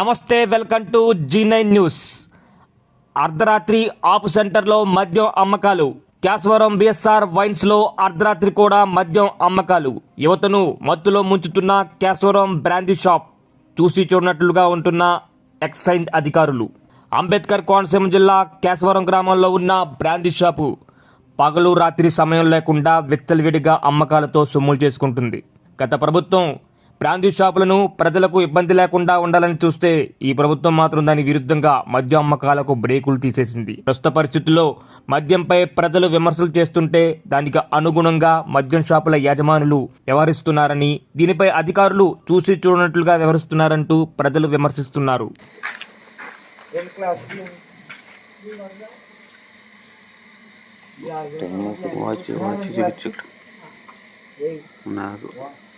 నమస్తే welcome to G nine news. అర్ధరాత్రి ఆపు సెంటర్లో మద్యం అమ్మకాలు. క్యాస్వరం బిఎస్ఆర్ వైన్స్లో అర్ధరాత్రి కూడా మద్యం అమ్మకాలు. యువతను మత్తులో ముంచుతున్న క్యాస్వరం బ్రాందీ షాప్. చూసి చూడనట్లుగా ఉంటున్న ఎక్సైజ్ అధికారులు. అంబేద్కర్ కోనసీమ జిల్లా కేశవరం గ్రామంలో ఉన్న బ్రాందీ షాపు పగలు రాత్రి సమయం లేకుండా విచ్చలవిడిగా అమ్మకాలతో సొమ్ములు చేసుకుంటుంది. గత ప్రభుత్వం బ్రాందీ షాపులను ప్రజలకు ఇబ్బంది లేకుండా ఉండాలని చూస్తే ఈ ప్రభుత్వం మాత్రం దాని విరుద్ధంగా మద్యం అమ్మకాలకు బ్రేకులు తీసేసింది. ప్రస్తుత పరిస్థితుల్లో మద్యంపై ప్రజలు విమర్శలు చేస్తుంటే దానికి అనుగుణంగా మద్యం షాపుల యజమానులు వ్యవహరిస్తున్నారని దీనిపై అధికారులు చూసి చూడనట్లుగా వ్యవహరిస్తున్నారంటూ ప్రజలు విమర్శిస్తున్నారు. నాకు